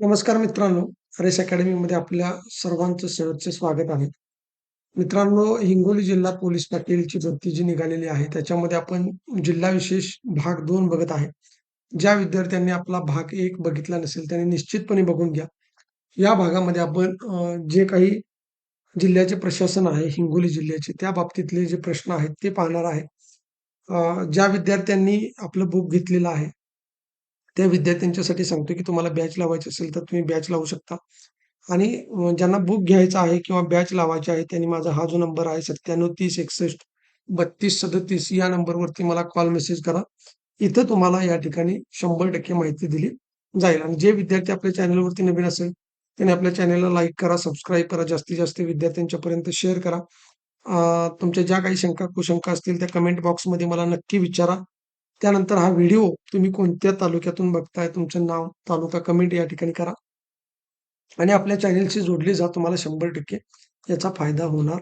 नमस्कार मित्रांनो, रेस अकॅडमीमध्ये आपल्या सर्वांचं सहर्ष स्वागत आहे. मित्रांनो, हिंगोली जिल्हा पोलीस पाटीलची भरती जी निघालेली आहे, त्याच्यामध्ये आपण जिल्हा विशेष भाग दोन बघत आहे. ज्या विद्यार्थ्यांनी आपला भाग एक बघितला नसेल, त्यांनी निश्चितपणे बघून घ्या. या भागामध्ये आपण जे काही जिल्ह्याचे प्रशासन आहे, हिंगोली जिल्ह्याचे, त्या बाबतीतले जे प्रश्न आहेत, ते पाहणार आहे. ज्या विद्यार्थ्यांनी आपलं बुक घेतलेलं आहे, त्या विद्यार्थ्यांच्यासाठी सांगतो की तुम्हाला बॅच लावायची असेल तर तुम्ही बॅच लावू शकता. आणि ज्यांना बुक घ्यायचा आहे किंवा बॅच लावायची आहे त्यांनी माझा हा जो नंबर आहे सत्त्याण्णव तीस एकसष्ट बत्तीस सदतीस या नंबरवरती मला कॉल मेसेज करा. इथं तुम्हाला या ठिकाणी शंभर टक्के माहिती दिली जाईल. आणि जे विद्यार्थी आपल्या चॅनलवरती नवीन असेल त्यांनी आपल्या चॅनलला लाईक करा सबस्क्राईब करा जास्तीत जास्त विद्यार्थ्यांच्यापर्यंत शेअर करा. तुमच्या ज्या काही शंका कुशंका असतील त्या कमेंट बॉक्समध्ये मला नक्की विचारा. त्यानंतर हा व्हिडिओ तुम्ही कोणत्या तालुक्यातून बघताय तुमचं नाव तालुका कमेंट या ठिकाणी करा. आणि आपल्या चॅनेलशी जोडले जा तुम्हाला शंभर टक्के याचा फायदा होणार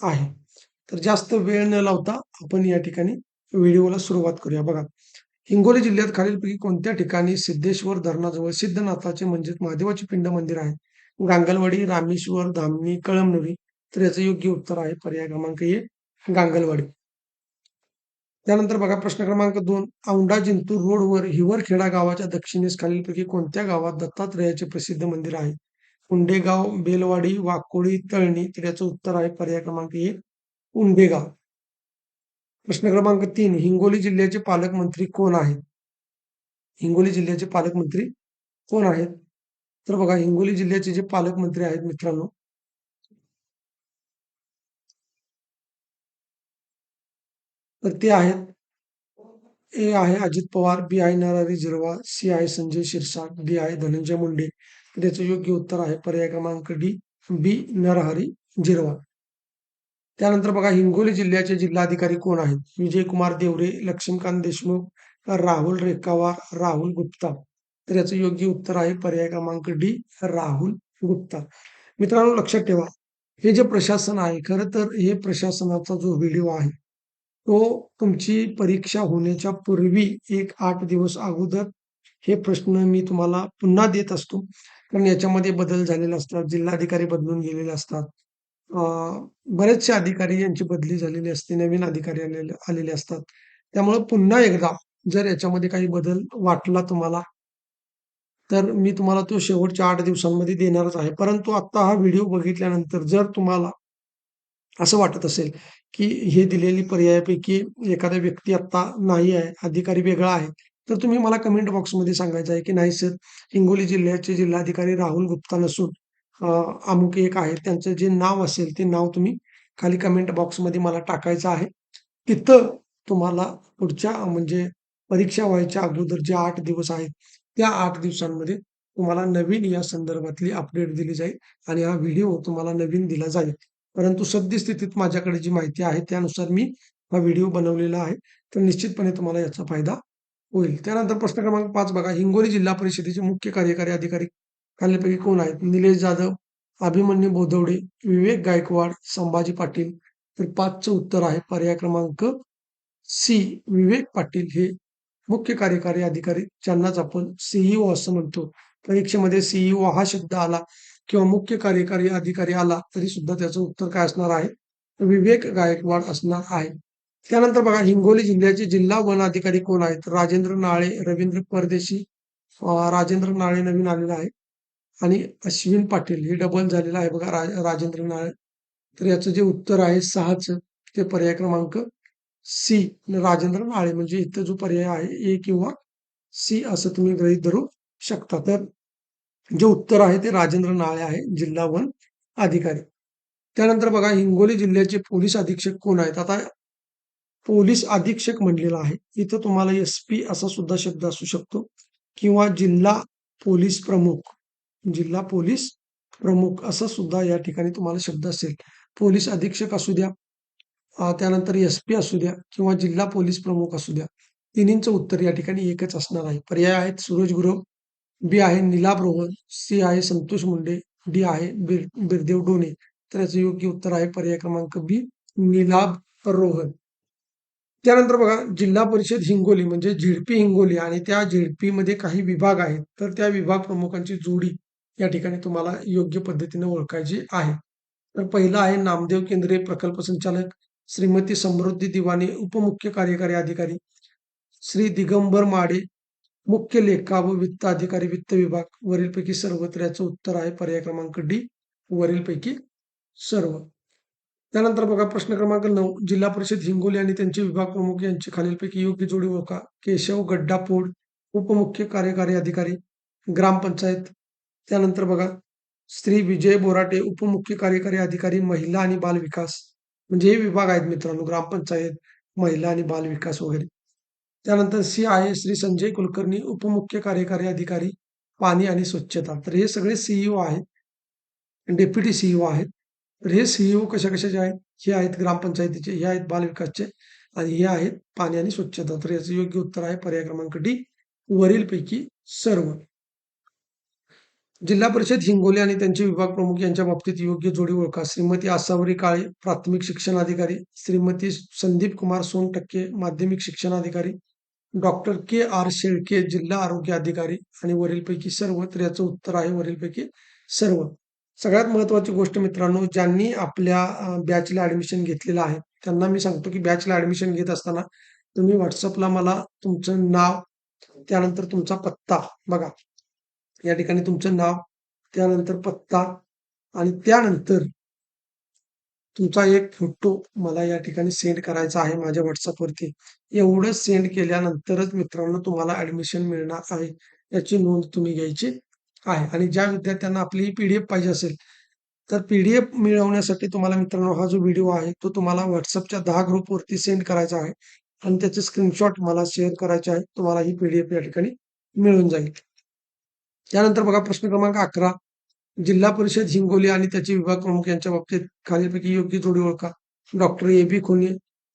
आहे. तर जास्त वेळ न लावता आपण या ठिकाणी व्हिडिओला सुरुवात करूया. बघा हिंगोली जिल्ह्यात खालीलपैकी कोणत्या ठिकाणी सिद्धेश्वर धरणाजवळ सिद्धनाथाचे म्हणजेच महादेवाचे पिंड मंदिर आहे? गांगलवाडी रामेश्वर धामणी कळमनुरी तर याचं योग्य उत्तर आहे पर्याय क्रमांक एक गांगलवाडी. त्यानंतर बघा प्रश्न क्रमांक दोन औंढा जिंतूर रोडवर हिवरखेडा गावाच्या दक्षिणेस खालीलपैकी कोणत्या गावात दत्तात्रेयाचे प्रसिद्ध मंदिर आहे? उंडेगाव बेलवाडी वाकोळी तळणी तर याचं उत्तर आहे पर्याय क्रमांक एक उंडेगाव प्रश्न क्रमांक तीन हिंगोली जिल्ह्याचे पालकमंत्री कोण आहेत? हिंगोली जिल्ह्याचे पालकमंत्री कोण आहेत? तर बघा हिंगोली जिल्ह्याचे जे पालकमंत्री आहेत मित्रांनो तर ते आहेत. ए आहे अजित पवार बी आहे नरहरी जिरवा सी आहे संजय शिरसाट डी आहे धनंजय मुंडे. त्याचं योग्य उत्तर आहे पर्याय क्रमांक डी बी नरहरी झिरवाळ त्यानंतर बघा हिंगोली जिल्ह्याचे जिल्हाधिकारी कोण आहेत? विजय कुमार देवरे लक्ष्मीकांत देशमुख राहुल रेखावार राहुल गुप्ता. तर याचं योग्य उत्तर आहे पर्याय क्रमांक डी राहुल गुप्ता. मित्रांनो लक्षात ठेवा हे जे प्रशासन आहे खरं तर हे प्रशासनाचा जो व्हिडिओ आहे तो तुमची परीक्षा होण्याच्या पूर्वी एक आठ दिवस अगोदर हे प्रश्न मी तुम्हाला पुन्हा देत असतो. कारण याच्यामध्ये बदल झालेले असतात जिल्हाधिकारी बदलून गेलेले असतात. बरेचसे अधिकारी यांची बदली झालेली असते नवीन अधिकारी आलेले आलेले असतात. त्यामुळे पुन्हा एकदा जर याच्यामध्ये काही बदल वाटला तुम्हाला तर मी तुम्हाला तो शेवटच्या आठ दिवसांमध्ये देणारच आहे. परंतु आता हा व्हिडिओ बघितल्यानंतर जर तुम्हाला असं वाटत असेल की हे दिलेली पर्यायापैकी एखादा व्यक्ती आता नाही आहे अधिकारी वेगळा आहे तर तुम्ही मला कमेंट बॉक्समध्ये सांगायचं आहे की नाही सर हिंगोली जिल्ह्याचे जिल्हाधिकारी राहुल गुप्ता नसून अमुक एक आहे त्यांचं जे नाव असेल ते नाव तुम्ही खाली कमेंट बॉक्समध्ये मला टाकायचं आहे. तिथं तुम्हाला पुढच्या म्हणजे परीक्षा व्हायच्या अगोदर जे आठ दिवस आहेत त्या आठ दिवसांमध्ये तुम्हाला नवीन या संदर्भातली अपडेट दिली जाईल आणि हा व्हिडिओ तुम्हाला नवीन दिला जाईल. परंतु सद्यस्थितीत माझ्याकडे जी माहिती आहे त्यानुसार मी हा व्हिडिओ बनवलेला आहे. तर निश्चितपणे तुम्हाला याचा फायदा होईल. त्यानंतर प्रश्न क्रमांक पाच बघा. हिंगोली जिल्हा परिषदेचे मुख्य कार्यकारी अधिकारी खालीपैकी कोण आहेत? निलेश जाधव अभिमन्यू बोधवडे विवेक गायकवाड संभाजी पाटील. तर पाचचं उत्तर आहे पर्याय क्रमांक सी. विवेक पाटील हे मुख्य कार्यकारी अधिकारी. ज्यांनाच आपण सीईओ असं म्हणतो. परीक्षेमध्ये सीईओ हा शब्द आला. किंवा मुख्य कार्यकारी अधिकारी आला तरी सुद्धा त्याचं उत्तर काय असणार आहे? विवेक गायकवाड असणार आहे. त्यानंतर बघा हिंगोली जिल्ह्याचे जिल्हा वन अधिकारी कोण आहेत? राजेंद्र नाळे रवींद्र परदेशी राजेंद्र नाळे नवीन आलेला आहे आणि अश्विन पाटील हे डबल झालेलं आहे बघा राज राजेंद्र नाळे. तर याचं जे उत्तर आहे सहाच ते पर्याय क्रमांक सी राजेंद्र नाळे. म्हणजे इथं जो पर्याय आहे ए किंवा सी असं तुम्ही गृहित धरू शकता. तर जे उत्तर आहे ते राजेंद्र नाळे आहे जिल्हा वन अधिकारी. त्यानंतर बघा हिंगोली जिल्ह्याचे पोलीस अधीक्षक कोण आहेत? आता पोलीस अधीक्षक म्हणलेला आहे. इथं तुम्हाला एस पी असा सुद्धा शब्द असू शकतो. किंवा जिल्हा पोलीस प्रमुख. जिल्हा पोलीस प्रमुख असा सुद्धा या ठिकाणी तुम्हाला शब्द असेल. पोलीस अधीक्षक असू द्या त्यानंतर एस पी असू द्या किंवा जिल्हा पोलीस प्रमुख असू द्या. तिन्हींचं उत्तर या ठिकाणी एकच असणार आहे. पर्याय आहेत सूरज गुरव बी आहे निलाभ रोहन सी आहे संतोष मुंडे डी आहे बिर बिरदेव डोणे तर याचं योग्य उत्तर आहे पर्याय क्रमांक बी निलाभ रोहन. त्यानंतर बघा जिल्हा परिषद हिंगोली म्हणजे झिडपी हिंगोली आणि त्या झिडपीमध्ये काही विभाग आहेत. तर त्या विभाग प्रमुखांची जोडी या ठिकाणी तुम्हाला योग्य पद्धतीने ओळखायची आहे. तर पहिला आहे नामदेव केंद्रीय प्रकल्प संचालक श्रीमती समृद्धी दिवाने उपमुख्य कार्यकारी अधिकारी श्री दिगंबर माडे मुख्य लेखा व वित्त अधिकारी वित्त विभाग वरीलपैकी पैकी सर्वत्र याचं उत्तर आहे पर्याय क्रमांक डी वरीलपैकी सर्व. त्यानंतर बघा प्रश्न क्रमांक नऊ जिल्हा परिषद हिंगोली आणि त्यांचे विभाग प्रमुख यांची खालीलपैकी योग्य जोडी ओळखा. केशव गड्डापोड उपमुख्य कार्यकारी अधिकारी ग्रामपंचायत. त्यानंतर बघा श्री विजय बोराटे उपमुख्य कार्यकारी अधिकारी महिला आणि बाल विकास. म्हणजे हे विभाग आहेत मित्रांनो ग्रामपंचायत महिला आणि बाल विकास वगैरे. त्यानंतर सी आहे श्री संजय कुलकर्णी उपमुख्य कार्यकारी अधिकारी पाणी आणि स्वच्छता. तर हे सगळे सीईओ आहेत. डेप्युटी सीईओ आहेत. तर हे सीईओ कशा कशाचे आहेत? हे आहेत ग्रामपंचायतीचे हे आहेत बालविकासचे आणि हे आहेत पाणी आणि स्वच्छता. तर याचं योग्य उत्तर आहे पर्याय क्रमांक डी वरीलपैकी सर्व. जिल्हा परिषद हिंगोली आणि त्यांचे विभाग प्रमुख यांच्या बाबतीत योग्य जोडी ओळखा. श्रीमती आसावरी काळे प्राथमिक शिक्षण अधिकारी श्रीमती संदीप कुमार सोन टक्के माध्यमिक शिक्षण अधिकारी डॉक्टर के आर शेळके जिल्हा आरोग्य अधिकारी आणि वरीलपैकी सर्व तर याचं उत्तर आहे वरीलपैकी सर्व. सगळ्यात महत्वाची गोष्ट मित्रांनो ज्यांनी आपल्या बॅचला ऍडमिशन घेतलेलं आहे त्यांना मी सांगतो की बॅचला ऍडमिशन घेत असताना तुम्ही व्हॉट्सअपला मला तुमचं नाव त्यानंतर तुमचा पत्ता बघा. या ठिकाणी तुमचं नाव त्यानंतर पत्ता आणि त्यानंतर तुमचा एक फोटो मला या ठिकाणी सेंड करायचा आहे माझ्या व्हॉट्सअपवरती एवढं सेंड केल्यानंतरच मित्रांनो तुम्हाला ऍडमिशन मिळणार आहे. याची नोंद तुम्ही घ्यायची आहे. आणि ज्या विद्यार्थ्यांना आपली पीडीएफ पाहिजे असेल तर पीडीएफ मिळवण्यासाठी तुम्हाला मित्रांनो हा जो व्हिडिओ आहे तो तुम्हाला व्हॉट्सअपच्या दहा ग्रुपवरती सेंड करायचा आहे. आणि त्याचे स्क्रीनशॉट मला शेअर करायचे आहे तुम्हाला ही पीडीएफ या ठिकाणी मिळून जाईल. त्यानंतर बघा प्रश्न क्रमांक अकरा. जिल्हा परिषद हिंगोली आणि त्याचे विभाग प्रमुख यांच्या बाबतीत खालीलपैकी योग्य जोडी ओळखा. डॉक्टर ए बी खोने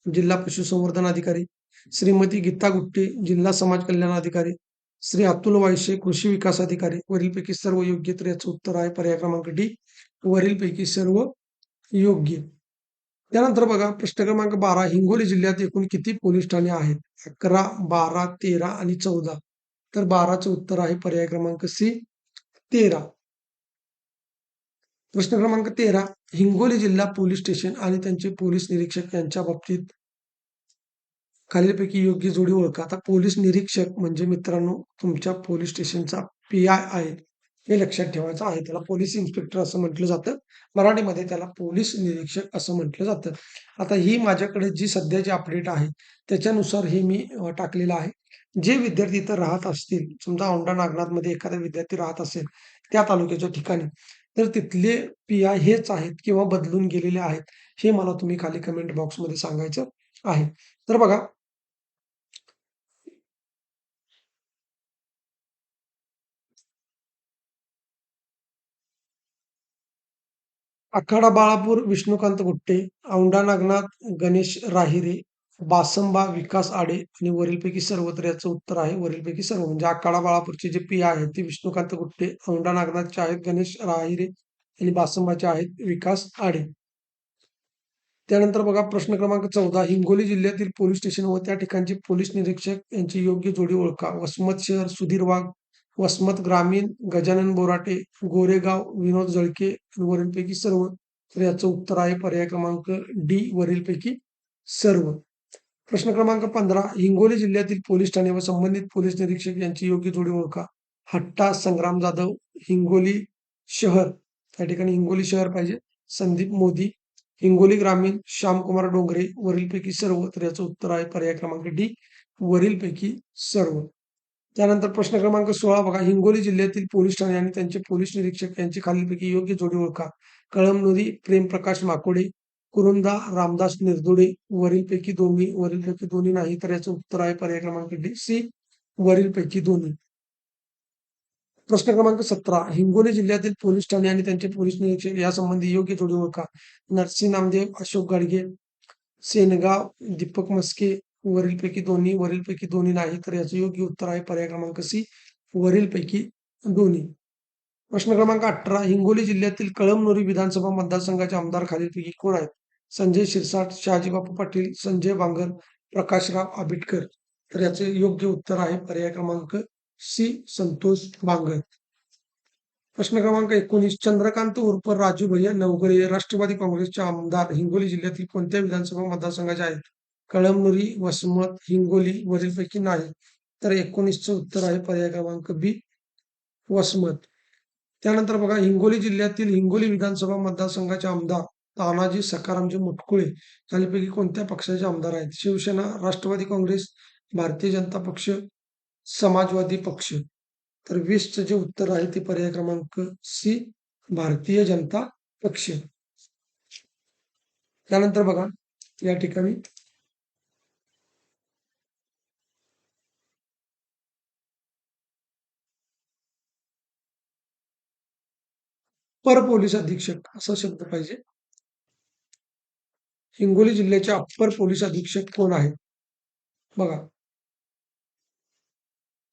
जिल्हा पशुसंवर्धन अधिकारी. श्रीमती गीता गुट्टे जिल्हा समाज कल्याण अधिकारी. श्री अतुल वायशे कृषी विकास अधिकारी. वरीलपैकी सर्व योग्य तर याचं उत्तर आहे पर्याय क्रमांक डी. वरीलपैकी सर्व योग्य. त्यानंतर बघा प्रश्न क्रमांक बारा हिंगोली जिल्ह्यात एकूण किती पोलीस ठाणे आहेत? अकरा बारा तेरा आणि चौदा. तर बाराचं उत्तर आहे पर्याय क्रमांक सी तेरा. प्रश्न क्रमांक तेरा हिंगोली जिल्हा पोलीस स्टेशन आणि त्यांचे पोलीस निरीक्षक यांच्या बाबतीत खालीलपैकी योग्य जोडी ओळखा. आता पोलीस निरीक्षक म्हणजे मित्रांनो तुमच्या पोलीस स्टेशनचा पी आय आहे. हे लक्षात ठेवायचं आहे. त्याला पोलीस इन्स्पेक्टर असं म्हटलं जातं. मराठीमध्ये त्याला पोलीस निरीक्षक असं म्हटलं जातं. आता ही माझ्याकडे जी सध्याची अपडेट आहे त्याच्यानुसार हे मी टाकलेलं आहे. जे विद्यार्थी इथं राहत असतील समजा औंढा नागनाथमध्ये एखादा विद्यार्थी राहत असेल त्या तालुक्याच्या ठिकाणी तर तिथले पी आय हेच आहेत किंवा बदलून गेलेले आहेत हे मला तुम्ही खाली कमेंट बॉक्समध्ये सांगायचं आहे. तर बघा आखाडा बाळापूर विष्णुकांत गुट्टे औंढा नागनाथ गणेश राहिरे बासंबा विकास आडे आणि वरीलपैकी सर्वत्र याचं उत्तर आहे. वरीलपैकी सर्व म्हणजे आखाडा बाळापूरचे जे पी आहेत ते विष्णुकांत गुट्टे औंढा नागनाथचे आहेत गणेश राहिरे आणि बासंबाचे आहेत विकास आडे. त्यानंतर बघा प्रश्न क्रमांक चौदा हिंगोली जिल्ह्यातील पोलीस स्टेशन व त्या ठिकाणचे पोलीस निरीक्षक यांची योग्य जोडी ओळखा. वसमत शहर सुधीर वाघ वसमत ग्रामीण गजानन बोराटे गोरेगाव विनोद जळके वरीलपैकी सर्व. तर याचं उत्तर आहे पर्याय क्रमांक डी वरीलपैकी सर्व. प्रश्न क्रमांक पंधरा हिंगोली जिल्ह्यातील पोलीस ठाणे व संबंधित पोलीस निरीक्षक यांची योग्य जोडी ओळखा. हट्टा संग्राम जाधव हिंगोली शहर. या ठिकाणी हिंगोली शहर पाहिजे. संदीप मोदी हिंगोली ग्रामीण श्यामकुमार डोंगरे वरीलपैकी सर्व. तर याचं उत्तर आहे पर्याय क्रमांक डी वरीलपैकी सर्व. त्यानंतर प्रश्न क्रमांक सोळा बघा. हिंगोली जिल्ह्यातील पोलीस ठाणे आणि त्यांचे पोलीस निरीक्षक यांची खालीलपैकी योग्य जोडी ओळखा. कळमनुरी प्रेमप्रकाश माकोडे कुरुंदा रामदास निर्दुडे वरीलपैकी दोन्ही वरीलपैकी दोन्ही नाही तर याचं उत्तर आहे पर्याय क्रमांक डी सी वरीलपैकी दोन्ही. प्रश्न क्रमांक सतरा हिंगोली जिल्ह्यातील पोलीस ठाणे आणि त्यांचे पोलीस निरीक्षक यासंबंधी योग्य जोडी ओळखा. नरसिंह नामदेव अशोक गाडगे सेनगाव दीपक मस्के वरीलपैकी दोन्ही वरीलपैकी दोन्ही नाही तर याचं योग्य उत्तर आहे पर्याय क्रमांक सी वरीलपैकी दोन्ही. प्रश्न क्रमांक अठरा हिंगोली जिल्ह्यातील कळमनुरी विधानसभा मतदारसंघाचे आमदार खालीलपैकी कोण आहेत? संजय शिरसाट शहाजीबापू पाटील संजय बांगर प्रकाशराव आबिटकर. तर याचे योग्य उत्तर आहे पर्याय क्रमांक सी संतोष बांगर प्रश्न क्रमांक एकोणीस चंद्रकांत उर्फ राजू भैया नवगरे राष्ट्रवादी काँग्रेसचे आमदार हिंगोली जिल्ह्यातील कोणत्या विधानसभा मतदारसंघाचे आहेत? कळमनुरी वसमत हिंगोली वरीलपैकी नाही. तर एकोणीसचं उत्तर आहे पर्याय क्रमांक बी वसमत. त्यानंतर बघा हिंगोली जिल्ह्यातील हिंगोली विधानसभा मतदारसंघाचे आमदार तानाजी सकारामजी मुटकुळे खालीपैकी कोणत्या पक्षाचे आमदार आहेत? शिवसेना, राष्ट्रवादी काँग्रेस, भारतीय जनता पक्ष, समाजवादी पक्ष. तर वीसचं जे उत्तर आहे ते पर्याय क्रमांक सी, भारतीय जनता पक्ष. त्यानंतर बघा, या ठिकाणी. अप्पर पोलीस अधीक्षक असा शब्द पाहिजे. हिंगोली जिल्ह्याचे अप्पर पोलीस अधीक्षक कोण आहेत? बघा.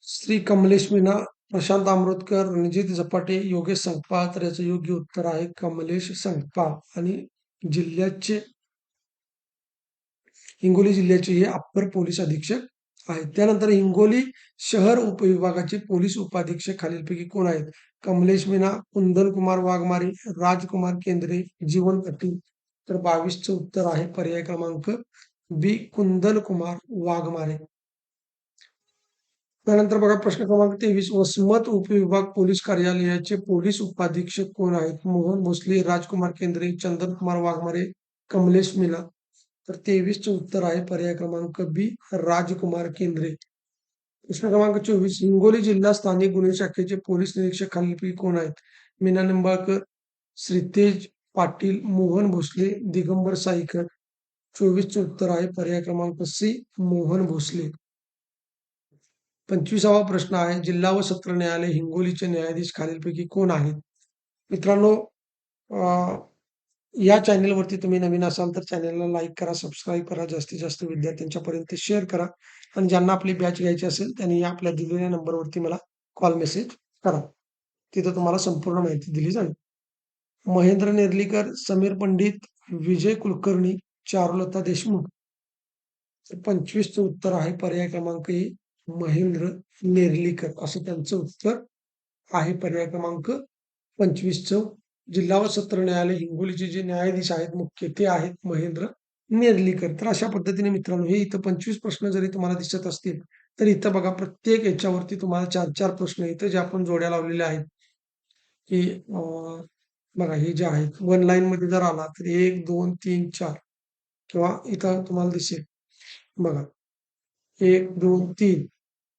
श्री कमलेश मीना प्रशांत आमरोदकर रणजित झपाटे योगेश संगपा तर याचं योग्य उत्तर आहे कमलेश संगपा. आणि जिल्ह्याचे हिंगोली जिल्ह्याचे हे अप्पर पोलीस अधीक्षक आहेत. त्यानंतर हिंगोली शहर उपविभागाचे पोलीस उपाधीक्षक खालीलपैकी कोण आहेत? कमलेश मीना कुंदन कुमार वाघमारे राजकुमार केंद्रे जीवन पाटील तर बावीसचं उत्तर आहे पर्याय क्रमांक बी कुंदल कुमार वाघमारे. त्यानंतर बघा प्रश्न क्रमांक तेवीस वसमत उपविभाग पोलीस कार्यालयाचे पोलीस उपाधीक्षक कोण आहेत? मोहन भोसले राजकुमार केंद्रे चंदन कुमार वाघमारे कमलेश मिला. तर तेवीसचं उत्तर आहे पर्याय क्रमांक बी राजकुमार केंद्रे. प्रश्न क्रमांक चोवीस हिंगोली जिल्हा स्थानिक गुन्हे शाखेचे पोलीस निरीक्षक खालीलपैकी कोण आहेत? मीना निंबाळकर श्रीतेज पाटील मोहन भोसले दिगंबर साईकर चोवीसचं उत्तर आहे पर्याय क्रमांक सी मोहन भोसले. पंचवीसावा प्रश्न आहे जिल्हा व सत्र न्यायालय हिंगोलीचे न्यायाधीश खालीलपैकी कोण आहेत? मित्रांनो या चॅनेलवरती तुम्ही नवीन असाल तर चॅनेलला लाईक करा सबस्क्राईब करा जास्तीत जास्त विद्यार्थ्यांच्यापर्यंत शेअर करा आणि ज्यांना आपली बॅच घ्यायची असेल त्यांनी आपल्या दिलेल्या नंबरवरती मला कॉल मेसेज करा. तिथं तुम्हाला संपूर्ण माहिती दिली जाईल. महेंद्र नेर्लीकर समीर पंडित विजय कुलकर्णी चारुलता देशमुख. पंचवीसचं उत्तर आहे पर्याय क्रमांक ए महेंद्र नेर्लीकर. असं त्यांचं उत्तर आहे पर्याय क्रमांक पंचवीसचं. जिल्हा व सत्र न्यायालय हिंगोलीचे जे न्यायाधीश आहेत मुख्य ते आहेत महेंद्र नेर्लीकर. तर अशा पद्धतीने मित्रांनो हे इथं पंचवीस प्रश्न जरी तुम्हाला दिसत असतील तर इथं बघा प्रत्येक याच्यावरती तुम्हाला चार चार प्रश्न इथं जे आपण जोड्या लावलेल्या आहेत की बघा हे जे आहेत वन लाईन मध्ये जर आला तर एक दोन तीन चार किंवा इथं तुम्हाला दिसेल. बघा एक दोन तीन.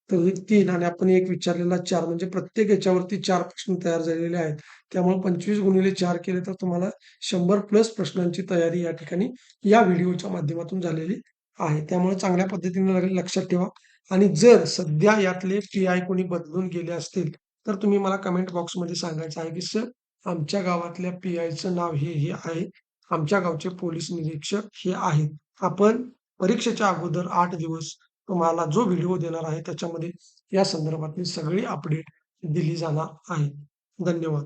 तर तीन आणि आपण एक विचारलेला चार म्हणजे प्रत्येक याच्यावरती चार प्रश्न तयार झालेले आहेत. त्यामुळे पंचवीस गुणिले चार केले तर तुम्हाला शंभर प्लस प्रश्नांची तयारी या ठिकाणी या व्हिडिओच्या माध्यमातून झालेली आहे. त्यामुळे चांगल्या पद्धतीने लक्षात ठेवा. आणि जर सध्या यातले पी आय कोणी बदलून गेले असतील तर तुम्ही मला कमेंट बॉक्समध्ये सांगायचं आहे की सर आमच्या गावातल्या पी आयचं नाव हे हे आहे. आमच्या गावचे पोलीस निरीक्षक हे आहेत. आपण परीक्षेच्या अगोदर आठ दिवस तुम्हाला जो व्हिडिओ देणार आहे त्याच्यामध्ये या संदर्भातली सगळी अपडेट दिली जाणार आहे. धन्यवाद.